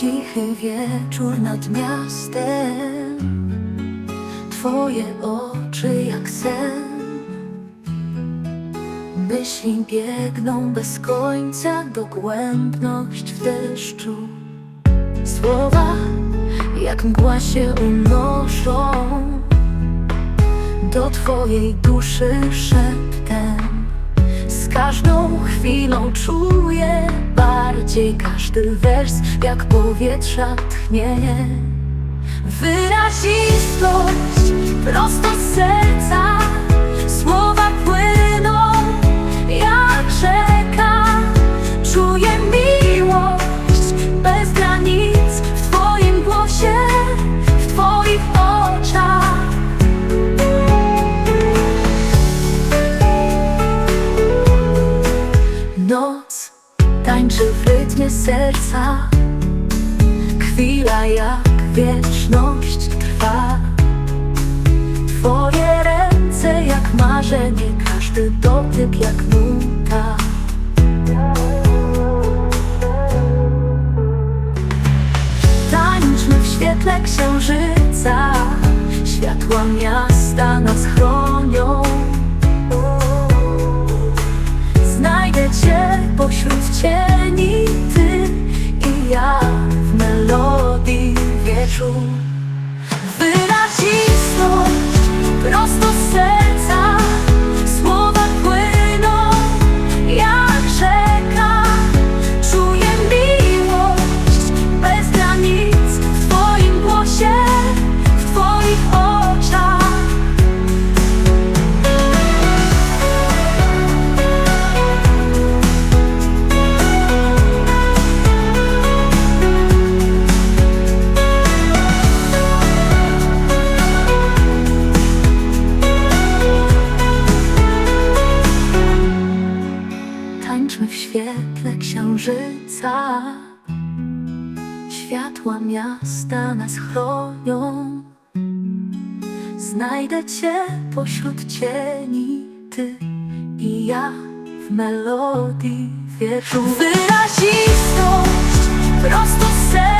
Cichy wieczór nad miastem. Twoje oczy jak sen. Myśli biegną bez końca Dogłębność w deszczu. Słowa jak mgła się unoszą. Do twojej duszy szeptem. Z każdą chwilą czuję bardziej Każdy wers jak powietrza tchnie. Wyrazistość prosto z serca Słowa płyną jak rzeka. Czuję miłość bez granic W Twoim głosie, w Twoich oczach. Noc tańczy w rytmie serca. Chwila jak wieczność trwa. Twoje ręce jak marzenie Każdy dotyk jak nuta. Tańczmy w świetle księżyca. Światła miasta nas chronią wieczór Tańczmy w świetle księżyca. Światła miasta nas chronią. Znajdę Cię pośród cieni Ty i ja w melodii wieczór Wyrazistość prosto z serca